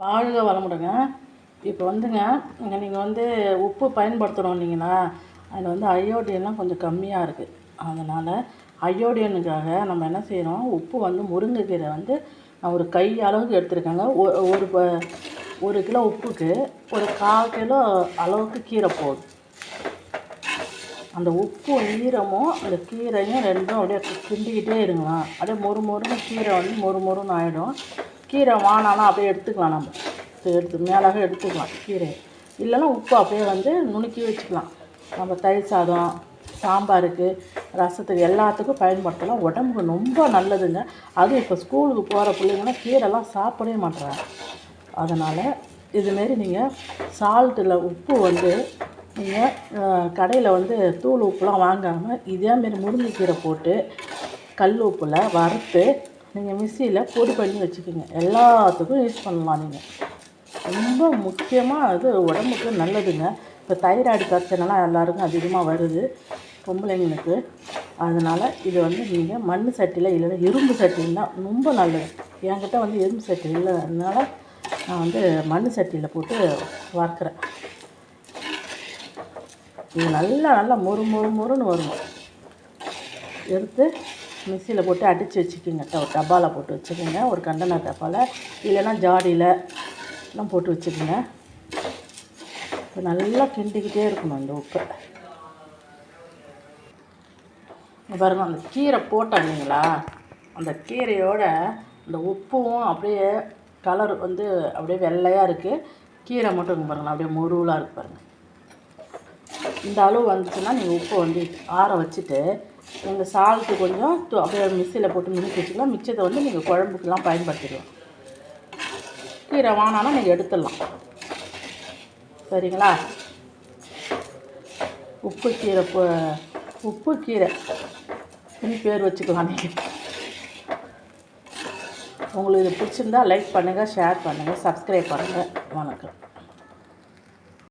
வாழ்க வளமுடுங்க. இப்போ வந்துங்க இங்கே நீங்கள் வந்து உப்பு பயன்படுத்துகிறோன்னீங்களா அதில் வந்து அயோடின்லாம் கொஞ்சம் கம்மியாக இருக்குது அதனால் அயோடினுக்காக நம்ம என்ன செய்கிறோம் உப்பு வந்து முருங்கைக்கீரை வந்து நான் ஒரு கை அளவுக்கு எடுத்துருக்கேங்க. ஒ ஒரு ப ஒரு கிலோ உப்புக்கு ஒரு கால் கிலோ அளவுக்கு கீரை போதும். அந்த உப்பும் ஈரமும் அந்த கீரையும் ரெண்டும் அப்படியே கிண்டிக்கிட்டே இருங்களா அப்படியே மொறு மொறுன்னு கீரை வந்து மொறு மொறுன்னு ஆகிடும் கீரை வானாலும் அப்படியே எடுத்துக்கலாம் நம்ம. எடுத்து மேலாக எடுத்துக்கலாம் கீரை இல்லைன்னா உப்பு அப்படியே வந்து நுணுக்கி வச்சுக்கலாம். நம்ம தயிர் சாதம் சாம்பாருக்கு ரசத்துக்கு எல்லாத்துக்கும் பயன்படுத்தலாம். உடம்புக்கு ரொம்ப நல்லதுங்க. அதுவும் இப்போ ஸ்கூலுக்கு போகிற பிள்ளைங்களாம் கீரைலாம் சாப்பிடவே மாட்டுறாங்க அதனால் இதுமாரி நீங்கள் சால்ட்டில் உப்பு வந்து நீங்கள் கடையில் வந்து தூள் உப்புலாம் வாங்காமல் இதேமாரி முருங்கைக்கீரை போட்டு கல் உப்பில் வறுத்து நீங்கள் மிக்சியில் பொடி பண்ணி வச்சுக்கோங்க. எல்லாத்துக்கும் யூஸ் பண்ணலாம் நீங்கள் ரொம்ப முக்கியமாக அது உடம்புக்கு நல்லதுங்க. இப்போ தைராய்டு பிரச்சனைலாம் எல்லாருக்கும் அதிகமாக வருது பொம்பளைங்களுக்கு. அதனால் இது வந்து நீங்கள் மண் சட்டியில் இல்லைன்னா இரும்பு சட்டியில் தான் ரொம்ப நல்லது. என்கிட்ட வந்து இரும்பு சட்டி இல்லை அதனால் நான் வந்து மண் சட்டியில் போட்டு வறுக்கிறேன். இது நல்லா நல்லா மொறு மொறு மொறுன்னு வரும். எடுத்து மிக்சியில் போட்டு அடித்து வச்சுக்கோங்க. டப்பாவில் போட்டு வச்சுக்கோங்க. ஒரு கண்டனர் டப்பாவில் இல்லைன்னா ஜாடியில் எல்லாம் போட்டு வச்சுக்கோங்க. இப்போ நல்லா கிண்டிக்கிட்டே இருக்கணும் அந்த உப்பை. பாருங்க அந்த கீரை போட்டோம் இல்லைங்களா? அந்த கீரையோட அந்த உப்பும் அப்படியே கலர் வந்து அப்படியே வெள்ளையாக இருக்குது கீரை மட்டும் பாருங்கள் அப்படியே முருவலாக இருக்குது பாருங்கள் இந்த அளவு வந்துச்சுன்னா நீங்கள் உப்பை வந்து ஆற வச்சுட்டு இந்த சால்ட்டு கொஞ்சம் அப்படியே மிக்சியில் போட்டு மினுக்கி வச்சுக்கலாம் மிச்சத்தை வந்து நீங்கள் குழம்புக்கெல்லாம் பயன்படுத்திக்கலாம் கீரை வானாலும் நீங்கள் எடுத்துடலாம். சரிங்களா? உப்பு கீரை உப்பு கீரை. இனி பேர் வச்சுக்கலாம் நீங்கள் உங்களுக்கு இது பிடிச்சிருந்தா லைக் பண்ணுங்கள் ஷேர் பண்ணுங்கள் சப்ஸ்கிரைப் பண்ணுங்கள் வணக்கம்.